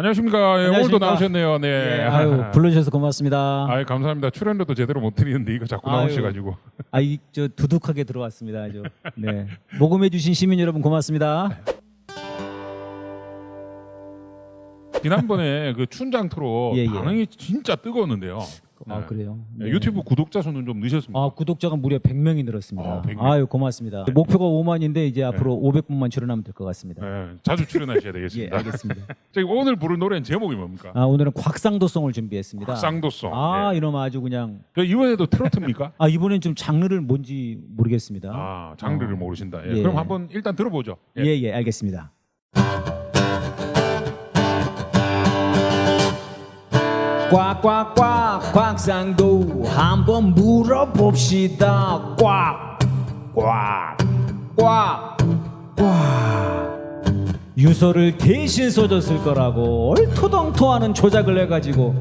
안녕하십니까. 예, 오늘도 안녕하십니까. 나오셨네요. 네. 예, 아유 불러주셔서 고맙습니다. 아유, 감사합니다. 출연료도 제대로 못 드리는데 이거 자꾸 아유. 나오셔가지고. 아 이 저 두둑하게 들어왔습니다. 아주. 네. 모금해주신 시민 여러분 고맙습니다. 지난번에 그 춘장트로 예, 예. 반응이 진짜 뜨거웠는데요. 아 네. 그래요. 네, 네. 유튜브 구독자 수는 좀 늦었습니다. 아 구독자가 무려 100명이 늘었습니다. 아, 100명. 아유 고맙습니다. 목표가 5만인데 이제 앞으로 500분만 출연하면 될 것 같습니다. 네, 자주 출연하셔야 예, 되겠습니다. 알겠습니다. 저희 오늘 부를 노래는 제목이 뭡니까? 아 오늘은 곽상도송을 준비했습니다. 쌍도송. 아 예. 이놈 아주 그냥 그 이번에도 트로트입니까? 아 이번엔 좀 장르를 뭔지 모르겠습니다. 아, 장르를 어. 모르신다. 예, 예. 그럼 한번 일단 들어보죠. 예. 예, 예, 알겠습니다. 꽉꽉꽉 곽상도 한번 물어봅시다 꽉꽉꽉꽉 유서를 대신 써줬을 거라고 얼토당토하는 조작을 해가지고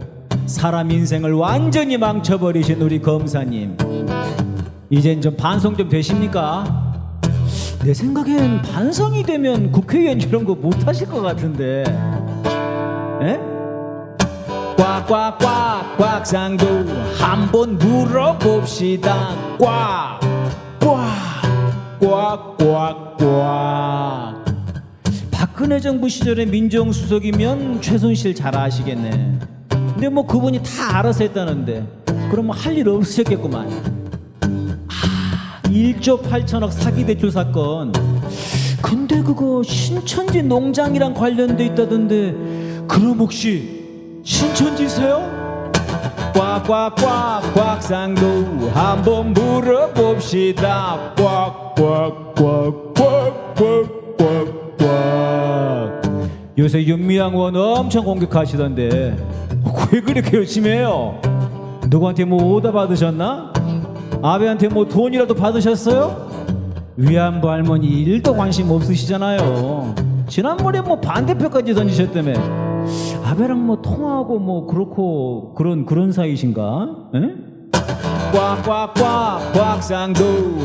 사람 인생을 완전히 망쳐버리신 우리 검사님 이젠 좀 반성 좀 되십니까? 내 생각엔 반성이 되면 국회의원 이런 거 못하실 것 같은데 에? 꽉꽉꽉 꽉상도 한번 물어봅시다. 꽉꽉꽉꽉꽉. 박근혜 정부 시절에 민정수석이면 최순실 잘 아시겠네. 근데 뭐 그분이 다 알아서 했다는데 그럼 뭐 할 일 없으셨겠구만. 1조 8천억 사기 대출 사건. 근데 그거 신천지 농장이랑 관련돼 있다던데 그럼 혹시 신천지세요? 꽉꽉꽉 꽉상도 한번 물어봅시다 꽉꽉꽉꽉꽉꽉꽉 요새 윤미향 의원 엄청 공격하시던데 왜 그렇게 열심히 해요? 누구한테 뭐 오다 받으셨나? 아베한테 뭐 돈이라도 받으셨어요? 위안부 할머니 일도 관심 없으시잖아요. 지난번에 뭐 반대표까지 던지셨다며. 아베랑 뭐 통화하고 뭐 그렇고 그런 그런 사이신가? 에? 꽉꽉꽉 꽉상도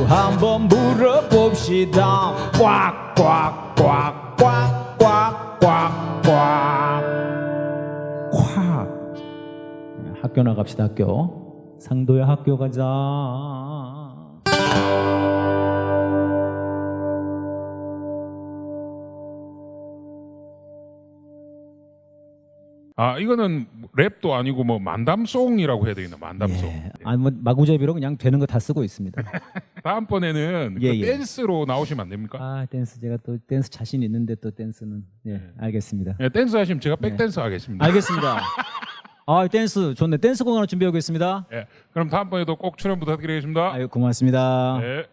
한번 물어봅시다. 꽉꽉꽉꽉꽉꽉꽉꽉 꽉. 학교 나갑시다 학교. 상도야 학교 가자. 아, 이거는 랩도 아니고 뭐 만담송이라고 해야 되겠나? 만담송. 예. 아니 뭐 마구잡이로 그냥 되는 거 다 쓰고 있습니다. 다음번에는 예, 그 예. 댄스로 나오시면 안 됩니까? 아 댄스 제가 또 댄스 자신 있는데 또 댄스는 예 알겠습니다. 예, 댄스 하시면 제가 네. 백댄스 하겠습니다. 알겠습니다. 아 댄스 좋네 댄스 곡 하나 준비하고 있습니다. 예, 그럼 다음번에도 꼭 출연 부탁드리겠습니다. 아유 고맙습니다. 네.